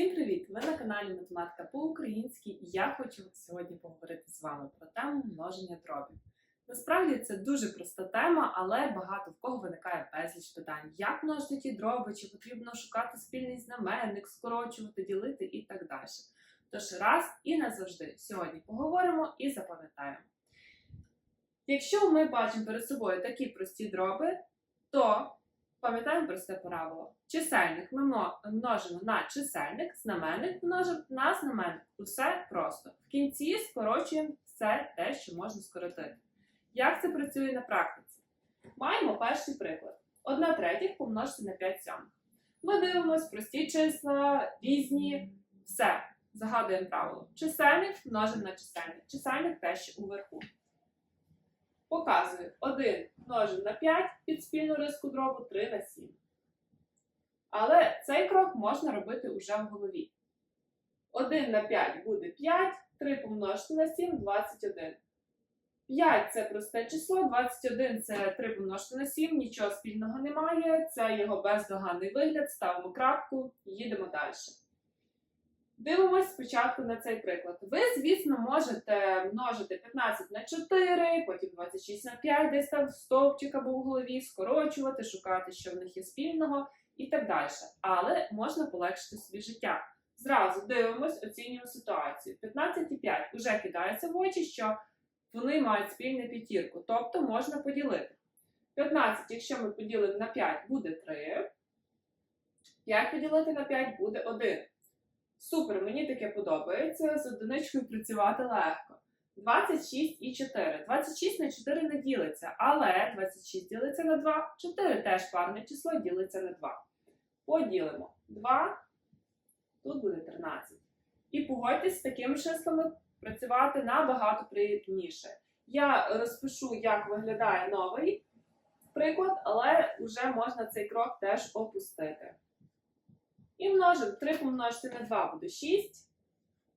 Всім привіт! Ви на каналі Математика по-українськи і я хочу сьогодні поговорити з вами про тему множення дробів. Насправді це дуже проста тема, але багато в кого виникає безліч питань: як множити ті дроби, чи потрібно шукати спільний знаменник, скорочувати, ділити і так далі. Тож раз і назавжди сьогодні поговоримо і запам'ятаємо. Якщо ми бачимо перед собою такі прості дроби, то Пам'ятаємо просте правило. Чисельник ми множимо на чисельник, знаменник множимо на знаменник. Усе просто. В кінці скорочуємо все те, що можна скоротити. Як це працює на практиці? Маємо перший приклад. 1 третіх помножити на 5 сьомих. Ми дивимося прості числа, різні, все. Загадуємо правило. Чисельник множимо на чисельник. Чисельник те, що уверху. Показую 1 множимо на 5 під спільну риску дробу 3 на 7. Але цей крок можна робити уже в голові. 1 на 5 буде 5, 3 помножити на 7 21. 5 це просте число, 21 це 3 помножити на 7, нічого спільного немає. Це його бездоганний вигляд, ставимо крапку їдемо далі. Дивимось спочатку на цей приклад. Ви, звісно, можете множити 15 на 4, потім 26 на 5, десь там в стовпчик або в голові, скорочувати, шукати, що в них є спільного і так далі. Але можна полегшити собі життя. Зразу дивимось, оцінюємо ситуацію. 15 і 5 вже кидається в очі, що вони мають спільну п'ятірку, тобто можна поділити. 15, якщо ми поділимо на 5, буде 3. 5 поділити на 5 буде 1. Супер, мені таке подобається. З одиничкою працювати легко. 26 і 4. 26 на 4 не ділиться, але 26 ділиться на 2. 4 теж парне число ділиться на 2. Поділимо. 2, тут буде 13. І погодьтесь з такими числами працювати набагато приємніше. Я розпишу, як виглядає новий приклад, але вже можна цей крок теж опустити. І множимо 3 помножити на 2 буде 6.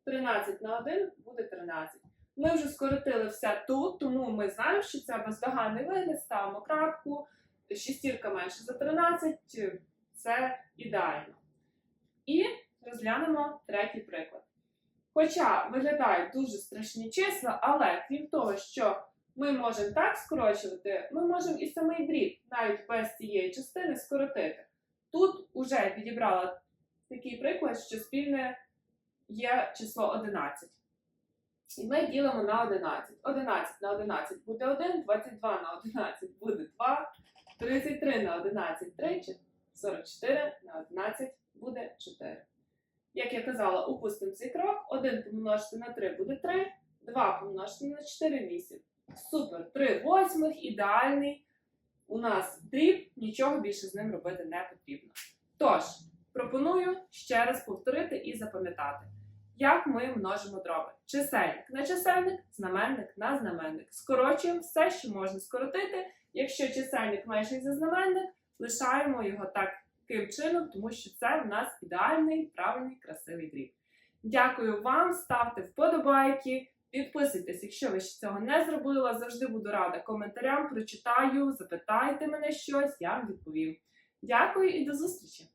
13 на 1 буде 13. Ми вже скоротили все тут, тому ми знаємо, що це бездоганний вигляд, ставимо крапку. Шістірка менше за 13, це ідеально. І розглянемо третій приклад. Хоча виглядають дуже страшні числа, але крім того, що ми можемо так скорочувати, ми можемо і самий дріб, навіть без цієї частини, скоротити. Тут уже підібрала такий приклад, що спільне є число 11. І ми ділимо на 11. 11 на 11 буде 1, 22 на 11 буде 2, 33 на 11 3, 44 на 11 буде 4. Як я казала, упустимо цей крок. 1 помножити на 3 буде 3, 2 помножити на 4 8. Супер! 3 восьмих, ідеальний. У нас дріб, нічого більше з ним робити не потрібно. Тож, пропоную ще раз повторити і запам'ятати, як ми множимо дроби. Чисельник на чисельник, знаменник на знаменник. Скорочуємо все, що можна скоротити. Якщо чисельник менший за знаменник, лишаємо його таким чином, тому що це в нас ідеальний, правильний, красивий дріб. Дякую вам, ставте вподобайки. Підписуйтесь, якщо ви ще цього не зробили. Завжди буду рада коментарям, прочитаю, запитайте мене щось, я вам відповім. Дякую і до зустрічі!